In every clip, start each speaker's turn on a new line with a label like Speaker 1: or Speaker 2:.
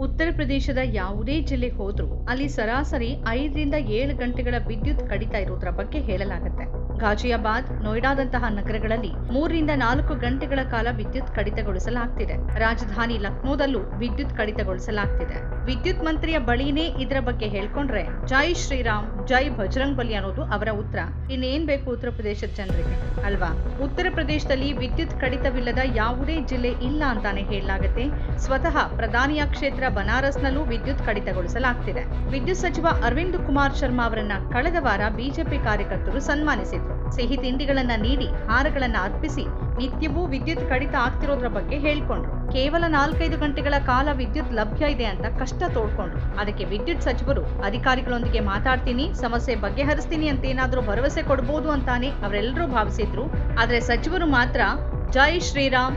Speaker 1: ಉತ್ತರ ಪ್ರದೇಶದ ಯಾವುದೇ ಜಿಲ್ಲೆಗೆ ಹೋದರೂ ಅಲ್ಲಿ ಸರಾಸರಿ ಐದರಿಂದ ಏಳು ಗಂಟೆಗಳ ವಿದ್ಯುತ್ ಕಡಿತ ಇರೋದ್ರ ಬಗ್ಗೆ ಹೇಳಲಾಗುತ್ತೆ. ಗಾಜಿಯಾಬಾದ್ ನೋಯ್ಡಾದಂತಹ ನಗರಗಳಲ್ಲಿ ಮೂರರಿಂದ ನಾಲ್ಕು ಗಂಟೆಗಳ ಕಾಲ ವಿದ್ಯುತ್ ಕಡಿತಗೊಳಿಸಲಾಗ್ತಿದೆ. ರಾಜಧಾನಿ ಲಕ್ನೋದಲ್ಲೂ ವಿದ್ಯುತ್ ಕಡಿತಗೊಳಿಸಲಾಗ್ತಿದೆ. ವಿದ್ಯುತ್ ಮಂತ್ರಿಯ ಬಳಿನೇ ಇದರ ಬಗ್ಗೆ ಹೇಳ್ಕೊಂಡ್ರೆ, ಜೈ ಶ್ರೀರಾಮ್, ಜೈ ಬಜರಂಗ್ ಬಲಿ ಅನ್ನೋದು ಅವರ ಉತ್ತರ. ಇನ್ನೇನ್ ಬೇಕು ಉತ್ತರ ಪ್ರದೇಶದ ಜನರಿಗೆ? ಅಲ್ವಾ? ಉತ್ತರ ಪ್ರದೇಶದಲ್ಲಿ ವಿದ್ಯುತ್ ಕಡಿತವಿಲ್ಲದ ಯಾವುದೇ ಜಿಲ್ಲೆ ಇಲ್ಲ ಅಂತಾನೆ ಹೇಳಲಾಗುತ್ತೆ. ಸ್ವತಃ ಪ್ರಧಾನಿಯ ಕ್ಷೇತ್ರ ಬನಾರಸ್ನಲ್ಲೂ ವಿದ್ಯುತ್ ಕಡಿತಗೊಳಿಸಲಾಗ್ತಿದೆ. ವಿದ್ಯುತ್ ಸಚಿವ ಅರವಿಂದ್ ಕುಮಾರ್ ಶರ್ಮಾ ಅವರನ್ನ ಕಳೆದ ವಾರ ಬಿಜೆಪಿ ಕಾರ್ಯಕರ್ತರು ಸನ್ಮಾನಿಸಿದ್ರು. ಸಿಹಿ ತಿಂಡಿಗಳನ್ನ ನೀಡಿ, ಹಾರಗಳನ್ನ ಅರ್ಪಿಸಿ, ನಿತ್ಯವೂ ವಿದ್ಯುತ್ ಕಡಿತ ಆಗ್ತಿರೋದ್ರ ಬಗ್ಗೆ ಹೇಳ್ಕೊಂಡ್ರು. ಕೇವಲ ನಾಲ್ಕೈದು ಗಂಟೆಗಳ ಕಾಲ ವಿದ್ಯುತ್ ಲಭ್ಯ ಇದೆ ಅಂತ ಕಷ್ಟ ತೋಡ್ಕೊಂಡ್ರು ಅದಕ್ಕೆ ವಿದ್ಯುತ್ ಸಚಿವರು ಅಧಿಕಾರಿಗಳೊಂದಿಗೆ ಮಾತಾಡ್ತೀನಿ, ಸಮಸ್ಯೆ ಬಗೆಹರಿಸ್ತೀನಿ ಅಂತ ಏನಾದ್ರೂ ಭರವಸೆ ಕೊಡ್ಬೋದು ಅಂತಾನೆ ಅವರೆಲ್ಲರೂ ಭಾವಿಸಿದ್ರು. ಆದ್ರೆ ಸಚಿವರು ಮಾತ್ರ, ಜೈ ಶ್ರೀರಾಮ್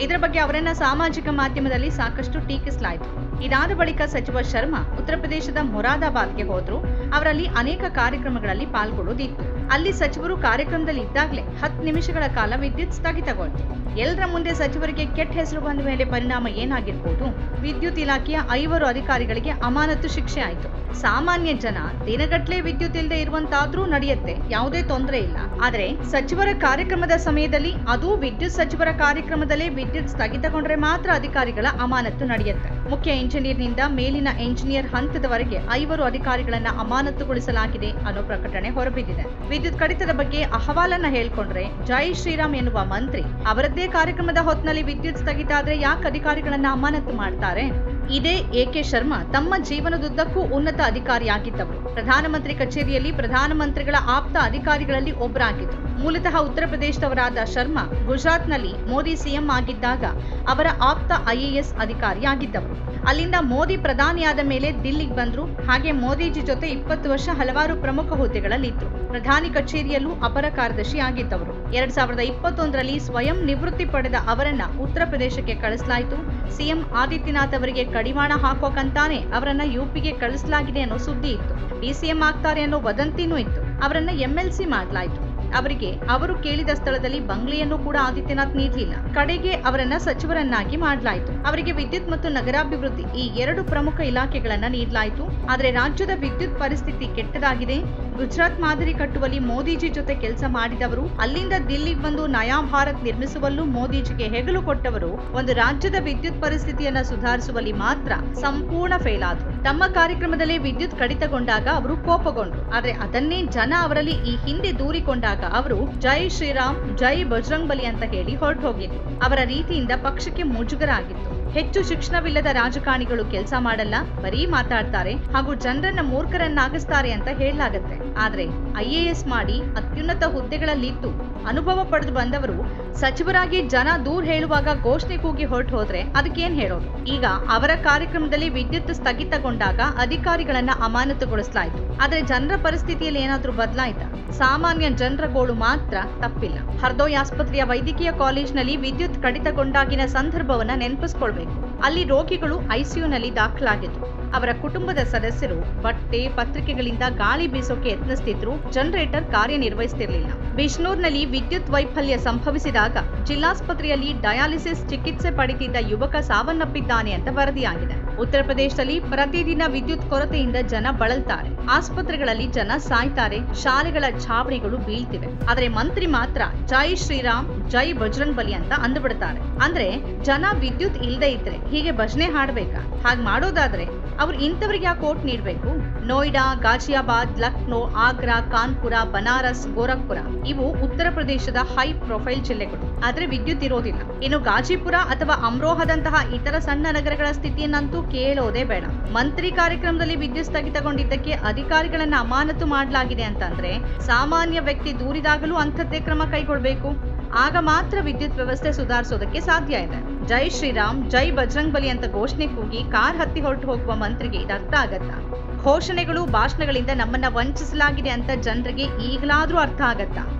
Speaker 1: ಇದರ ಬಗ್ಗೆ ಅವರನ್ನ ಸಾಮಾಜಿಕ ಮಾಧ್ಯಮದಲ್ಲಿ ಸಾಕಷ್ಟು ಟೀಕಿಸಲಾಯಿತು. ಇದಾದ ಬಳಿಕ ಸಚಿವ ಶರ್ಮಾ ಉತ್ತರ ಪ್ರದೇಶದ ಮೊರಾದಾಬಾದ್ಗೆ ಹೋದ್ರು. ಅವರಲ್ಲಿ ಅನೇಕ ಕಾರ್ಯಕ್ರಮಗಳಲ್ಲಿ ಪಾಲ್ಗೊಳ್ಳೋದಿತ್ತು ಅಲ್ಲಿ ಸಚಿವರು ಕಾರ್ಯಕ್ರಮದಲ್ಲಿ ಇದ್ದಾಗಲೇ ಹತ್ತು ನಿಮಿಷಗಳ ಕಾಲ ವಿದ್ಯುತ್ ಸ್ಥಗಿತಗೊಂಡಿತು ಎಲ್ಲರ ಮುಂದೆ ಸಚಿವರಿಗೆ ಕೆಟ್ಟ ಹೆಸರು ಬಂದ ಮೇಲೆ ಪರಿಣಾಮ ಏನಾಗಿರ್ಬೋದು? ವಿದ್ಯುತ್ ಇಲಾಖೆಯ ಐವರು ಅಧಿಕಾರಿಗಳಿಗೆ ಅಮಾನತು ಶಿಕ್ಷೆ ಆಯಿತು. ಸಾಮಾನ್ಯ ಜನ ದಿನಗಟ್ಟಲೆ ವಿದ್ಯುತ್ ಇಲ್ಲದೆ ಇರುವಂತಾದ್ರೂ ನಡೆಯುತ್ತೆ, ಯಾವುದೇ ತೊಂದರೆ ಇಲ್ಲ. ಆದರೆ ಸಚಿವರ ಕಾರ್ಯಕ್ರಮದ ಸಮಯದಲ್ಲಿ ಅದು ವಿದ್ಯುತ್ ಸಚಿವರ ಕಾರ್ಯಕ್ರಮದಲ್ಲೇ ವಿದ್ಯುತ್ ಸ್ಥಗಿತಗೊಂಡ್ರೆ ಮಾತ್ರ ಅಧಿಕಾರಿಗಳ ಅಮಾನತು ನಡೆಯುತ್ತೆ. ಮುಖ್ಯ ಎಂಜಿನಿಯರ್ನಿಂದ ಮೇಲಿನ ಇಂಜಿನಿಯರ್ ಹಂತದವರೆಗೆ ಐವರು ಅಧಿಕಾರಿಗಳನ್ನ ಅಮಾನತುಗೊಳಿಸಲಾಗಿದೆ ಅನ್ನೋ ಪ್ರಕಟಣೆ ಹೊರಬಿದ್ದಿದೆ. ವಿದ್ಯುತ್ ಕಡಿತದ ಬಗ್ಗೆ ಅಹವಾಲನ್ನ ಹೇಳ್ಕೊಂಡ್ರೆ ಜೈ ಶ್ರೀರಾಮ್ ಎನ್ನುವ ಮಂತ್ರಿ ಅವರದ್ದೇ ಕಾರ್ಯಕ್ರಮದ ಹೊತ್ತಿನಲ್ಲಿ ವಿದ್ಯುತ್ ಸ್ಥಗಿತ ಆದ್ರೆ ಯಾಕೆ ಅಧಿಕಾರಿಗಳನ್ನ ಅಮಾನತು ಮಾಡ್ತಾರೆ? ಇದೇ ಎಕೆ ಶರ್ಮಾ ತಮ್ಮ ಜೀವನದುದ್ದಕ್ಕೂ ಉನ್ನತ ಅಧಿಕಾರಿಯಾಗಿದ್ದವರು. ಪ್ರಧಾನಮಂತ್ರಿ ಕಚೇರಿಯಲ್ಲಿ ಪ್ರಧಾನಮಂತ್ರಿಗಳ ಆಪ್ತ ಅಧಿಕಾರಿಗಳಲ್ಲಿ ಒಬ್ಬರಾಗಿದ್ರು ಮೂಲತಃ ಉತ್ತರ ಪ್ರದೇಶದವರಾದ ಶರ್ಮಾ ಗುಜರಾತ್ನಲ್ಲಿ ಮೋದಿ ಸಿಎಂ ಆಗಿದ್ದಾಗ ಅವರ ಆಪ್ತ ಐಎಎಸ್ ಅಧಿಕಾರಿಯಾಗಿದ್ದವರು. ಅಲ್ಲಿಂದ ಮೋದಿ ಪ್ರಧಾನಿಯಾದ ಮೇಲೆ ದಿಲ್ಲಿಗೆ ಬಂದರು. ಹಾಗೆ ಮೋದಿಜಿ ಜೊತೆ ಇಪ್ಪತ್ತು ವರ್ಷ ಹಲವಾರು ಪ್ರಮುಖ ಹುದ್ದೆಗಳಲ್ಲಿದ್ದರು ಪ್ರಧಾನಿ ಕಚೇರಿಯಲ್ಲೂ ಅಪರ ಕಾರ್ಯದರ್ಶಿ ಆಗಿದ್ದವರು ಎರಡ್ ಸಾವಿರದ ಇಪ್ಪತ್ತೊಂದರಲ್ಲಿ ಸ್ವಯಂ ನಿವೃತ್ತಿ ಪಡೆದ ಅವರನ್ನ ಉತ್ತರ ಪ್ರದೇಶಕ್ಕೆ ಕಳಿಸಲಾಯಿತು. ಸಿಎಂ ಆದಿತ್ಯನಾಥ್ ಅವರಿಗೆ ಕಡಿವಾಣ ಹಾಕೋಕಂತಾನೆ ಅವರನ್ನ ಯುಪಿಗೆ ಕಳಿಸಲಾಗಿದೆ ಅನ್ನೋ ಸುದ್ದಿ ಇತ್ತು. ಡಿಸಿಎಂ ಆಗ್ತಾರೆ ಅನ್ನೋ ವದಂತಿನೂ ಇತ್ತು. ಅವರನ್ನ ಎಂಎಲ್ಸಿ ಮಾಡಲಾಯಿತು. ಅವರಿಗೆ ಅವರು ಕೇಳಿದ ಸ್ಥಳದಲ್ಲಿ ಬಂಗ್ಲೆಯನ್ನು ಕೂಡ ಆದಿತ್ಯನಾಥ್ ನೀಡಲಿಲ್ಲ. ಕಡೆಗೆ ಅವರನ್ನ ಸಚಿವರನ್ನಾಗಿ ಮಾಡಲಾಯಿತು. ಅವರಿಗೆ ವಿದ್ಯುತ್ ಮತ್ತು ನಗರಾಭಿವೃದ್ಧಿ ಈ ಎರಡು ಪ್ರಮುಖ ಇಲಾಖೆಗಳನ್ನ ನೀಡಲಾಯಿತು. ಆದರೆ ರಾಜ್ಯದ ವಿದ್ಯುತ್ ಪರಿಸ್ಥಿತಿ ಕೆಟ್ಟದಾಗಿದೆ. ಗುಜರಾತ್ ಮಾದರಿ ಕಟ್ಟುವಲ್ಲಿ ಮೋದಿಜಿ ಜೊತೆ ಕೆಲಸ ಮಾಡಿದವರು, ಅಲ್ಲಿಂದ ದಿಲ್ಲಿಗೆ ಬಂದು ನಯಾ ಭಾರತ್ ನಿರ್ಮಿಸುವಲ್ಲೂ ಮೋದಿಜಿಗೆ ಹೆಗಲು ಕೊಟ್ಟವರು, ಒಂದು ರಾಜ್ಯದ ವಿದ್ಯುತ್ ಪರಿಸ್ಥಿತಿಯನ್ನ ಸುಧಾರಿಸುವಲ್ಲಿ ಮಾತ್ರ ಸಂಪೂರ್ಣ ಫೇಲ್ ಆದ್ರು. ತಮ್ಮ ಕಾರ್ಯಕ್ರಮದಲ್ಲಿ ವಿದ್ಯುತ್ ಕಡಿತಗೊಂಡಾಗ ಅವರು ಕೋಪಗೊಂಡ್ರು, ಆದ್ರೆ ಅದನ್ನೇ ಜನ ಅವರಲ್ಲಿ ಈ ಹಿಂದೆ ದೂರಿಕೊಂಡಾಗ ಅವರು ಜೈ ಶ್ರೀರಾಮ್, ಜೈ ಬಜರಂಗ್ ಬಲಿ ಅಂತ ಹೇಳಿ ಹೊರಟು ಹೋಗಿದ್ರು ಅವರ ರೀತಿಯಿಂದ ಪಕ್ಷಕ್ಕೆ ಮುಜುಗರ ಆಗಿತ್ತು ಹೆಚ್ಚು ಶಿಕ್ಷಣವಿಲ್ಲದ ರಾಜಕಾರಣಿಗಳು ಕೆಲಸ ಮಾಡಲ್ಲ, ಬರೀ ಮಾತಾಡ್ತಾರೆ ಹಾಗೂ ಜನರನ್ನ ಮೂರ್ಖರನ್ನಾಗಿಸ್ತಾರೆ ಅಂತ ಹೇಳಲಾಗತ್ತೆ. ಆದ್ರೆ ಐಎಎಸ್ ಮಾಡಿ ಅತ್ಯುನ್ನತ ಹುದ್ದೆಗಳಲ್ಲಿದ್ದು ಅನುಭವ ಪಡೆದು ಬಂದವರು ಸಚಿವರಾಗಿ ಜನ ದೂರ ಹೇಳುವಾಗ ಘೋಷಣೆ ಕೂಗಿ ಹೊರಟು ಹೋದ್ರೆ ಅದಕ್ಕೇನ್ ಹೇಳೋದು? ಈಗ ಅವರ ಕಾರ್ಯಕ್ರಮದಲ್ಲಿ ವಿದ್ಯುತ್ ಸ್ಥಗಿತಗೊಂಡಾಗ ಅಧಿಕಾರಿಗಳನ್ನ ಅಮಾನತುಗೊಳಿಸಲಾಯಿತು. ಆದ್ರೆ ಜನರ ಪರಿಸ್ಥಿತಿಯಲ್ಲಿ ಏನಾದ್ರೂ ಬದಲಾಯ್ತಾ? ಸಾಮಾನ್ಯ ಜನರ ಗೋಳು ಮಾತ್ರ ತಪ್ಪಿಲ್ಲ. ಹರ್ದೋಯ್ ಆಸ್ಪತ್ರೆಯ ವೈದ್ಯಕೀಯ ಕಾಲೇಜ್ನಲ್ಲಿ ವಿದ್ಯುತ್ ಕಡಿತಗೊಂಡಾಗಿನ ಸಂದರ್ಭವನ್ನ ನೆನಪಿಸ್ಕೊಳ್ಬೇಕು. ಅಲ್ಲಿ ರೋಗಿಗಳು ಐಸಿಯುನಲ್ಲಿ ದಾಖಲಾಗಿದ್ರು ಅವರ ಕುಟುಂಬದ ಸದಸ್ಯರು ಬಟ್ಟೆ, ಪತ್ರಿಕೆಗಳಿಂದ ಗಾಳಿ ಬೀಸೋಕೆ ಯತ್ನಿಸ್ತಿದ್ರು. ಜನರೇಟರ್ ಕಾರ್ಯನಿರ್ವಹಿಸ್ತಿರ್ಲಿಲ್ಲ. ಬಿಷ್ಣೂರ್ನಲ್ಲಿ ವಿದ್ಯುತ್ ವೈಫಲ್ಯ ಸಂಭವಿಸಿದಾಗ ಜಿಲ್ಲಾಸ್ಪತ್ರೆಯಲ್ಲಿ ಡಯಾಲಿಸಿಸ್ ಚಿಕಿತ್ಸೆ ಪಡೆದಿದ್ದ ಯುವಕ ಸಾವನ್ನಪ್ಪಿದ್ದಾನೆ ಅಂತ ವರದಿಯಾಗಿದೆ. ಉತ್ತರ ಪ್ರದೇಶದಲ್ಲಿ ಪ್ರತಿದಿನ ವಿದ್ಯುತ್ ಕೊರತೆಯಿಂದ ಜನ ಬಳಲ್ತಾರೆ. ಆಸ್ಪತ್ರೆಗಳಲ್ಲಿ ಜನ ಸಾಯ್ತಾರೆ. ಶಾಲೆಗಳ ಛಾವಣಿಗಳು ಬೀಳ್ತಿವೆ. ಆದರೆ ಮಂತ್ರಿ ಮಾತ್ರ ಜೈ ಶ್ರೀರಾಮ್, ಜೈ ಬಜರಂಗ್ ಬಲಿ ಅಂತ ಅಂದ್ಬಿಡ್ತಾರೆ. ಅಂದ್ರೆ ಜನ ವಿದ್ಯುತ್ ಇಲ್ಲದೆ ಇದ್ರೆ ಹೀಗೆ ಭಜನೆ ಹಾಡ್ಬೇಕಾ? ಹಾಗೆ ಮಾಡೋದಾದ್ರೆ ಅವ್ರು ಇಂಥವ್ರಿಗೆ ಯಾಕೆ ಓಟ್ ನೀಡಬೇಕು? ನೋಯ್ಡಾ ಗಾಜಿಯಾಬಾದ್ ಲಕ್ನೋ, ಆಗ್ರಾ, ಕಾನ್ಪುರ, ಬನಾರಸ್, ಗೋರಖ್ಪುರ ಇವು ಉತ್ತರ ಪ್ರದೇಶದ ಹೈ ಪ್ರೊಫೈಲ್ ಜಿಲ್ಲೆಗಳು. ಆದ್ರೆ ವಿದ್ಯುತ್ ಇರೋದಿಲ್ಲ. ಇನ್ನು ಗಾಜಿಪುರ ಅಥವಾ ಅಮ್ರೋಹದಂತಹ ಇತರ ಸಣ್ಣ ನಗರಗಳ ಸ್ಥಿತಿಯನ್ನಂತೂ ಕೇಳೋದೇ ಬೇಡ. ಮಂತ್ರಿ ಕಾರ್ಯಕ್ರಮದಲ್ಲಿ ವಿದ್ಯುತ್ ಸ್ಥಗಿತಗೊಂಡಿದ್ದಕ್ಕೆ ಅಧಿಕಾರಿಗಳನ್ನ ಅಮಾನತು ಮಾಡಲಾಗಿದೆ ಅಂತಂದ್ರೆ ಸಾಮಾನ್ಯ ವ್ಯಕ್ತಿ ದೂರಿದಾಗಲೂ ಅಂಥದ್ದೇ ಕ್ರಮ ಕೈಗೊಳ್ಬೇಕು. ಆಗ ಮಾತ್ರ ವಿದ್ಯುತ್ ವ್ಯವಸ್ಥೆ ಸುಧಾರಿಸೋದಕ್ಕೆ ಸಾಧ್ಯ ಇದೆ. ಜೈ ಶ್ರೀರಾಮ್, ಜೈ ಬಜರಂಗ್ ಬಲಿ ಅಂತ ಘೋಷಣೆ ಕೂಗಿ ಕಾರ್ ಹತ್ತಿ ಹೊರಟು ಹೋಗುವ ಮಂತ್ರಿಗೆ ಇದರ್ಥ ಆಗತ್ತಾ? ಘೋಷಣೆಗಳು, ಭಾಷಣಗಳಿಂದ ನಮ್ಮನ್ನ ವಂಚಿಸಲಾಗಿದೆ ಅಂತ ಜನರಿಗೆ ಈಗಲಾದ್ರೂ ಅರ್ಥ ಆಗತ್ತಾ?